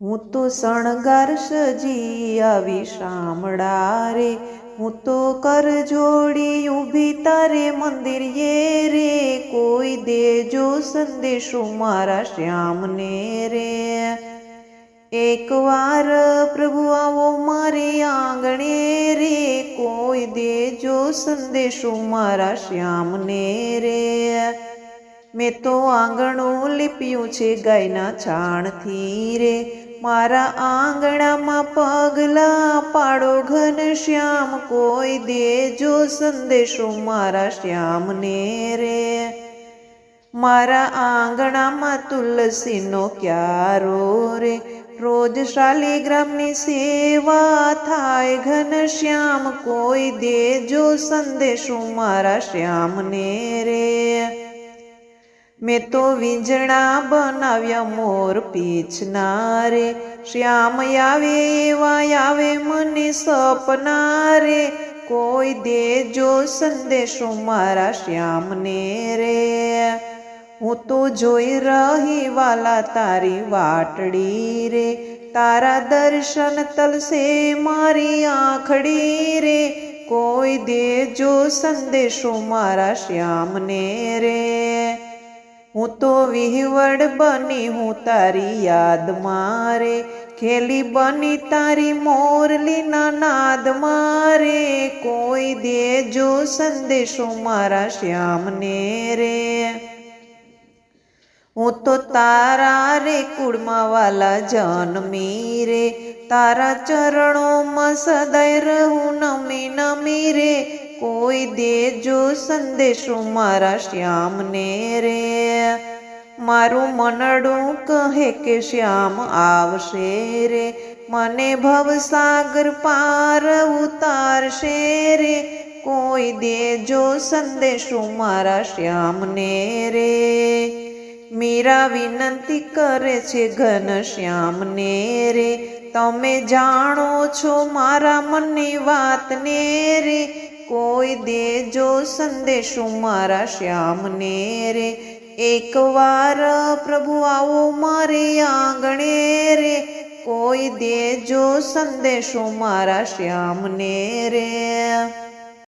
હું તો શણગાર સજી આવી શામળા રે. હું તો કર જોડી ઊભી તારે મંદિર યે રે. કોઈ દેજો સંદેશો મારા શ્યામને રે. એકવાર પ્રભુ આવો મારે આંગણે રે. કોઈ દેજો સંદેશો મારા શ્યામને રે. મેં તો આંગણું લીપ્યું છે ગાયના છાણથી રે. મારા આંગણામાં પગલા પાડો ઘન શ્યામ, કોઈ દેજો સંદેશો મારા શ્યામને રે. મારા આંગણામાં તુલસીનો ક્યારો રે. રોજ શાલિગ્રામની સેવા થાય ઘન શ્યામ, કોઈ દેજો સંદેશો મારા શ્યામને રે. મેં તો વીંજણા બનાવ્યા મોર પીછના રે શ્યામ આવે એવા આવે મને સપના રે કોઈ દેજો સંદેશો મારા શ્યામને રે. હું તો જોઈ રહી વાલા તારી વાટડી રે. તારા દર્શન તલસે મારી આંખડી રે. કોઈ દેજો સંદેશો મારા શ્યામને રે. હું તો વિહવડ બની હું તારી યાદ મારે, ખેલી બની તારી મોરલીના નાદ મારે, કોઈ દેજો સંદેશો મારા શ્યામને રે. હું તો તારા રે કુળમાં વાલા જન્મી રે, તારા ચરણોમાં સદાય રહું નમી નમી રે કોઈ દેજો સંદેશો મારા શ્યામને રે. મારું મનડું કહે કે શ્યામ આવશે રે. મને ભવસાગર પાર ઉતારશે રે. કોઈ દેજો સંદેશો મારા શ્યામને રે. મીરા વિનંતી કરે છે ઘન શ્યામને રે. તમે જાણો છો મારા મનની વાતને રે. કોઈ દેજો સંદેશો મારા શ્યામને રે. એકવાર પ્રભુ આવો મારે આંગણે રે. કોઈ દેજો સંદેશો મારા શ્યામને રે.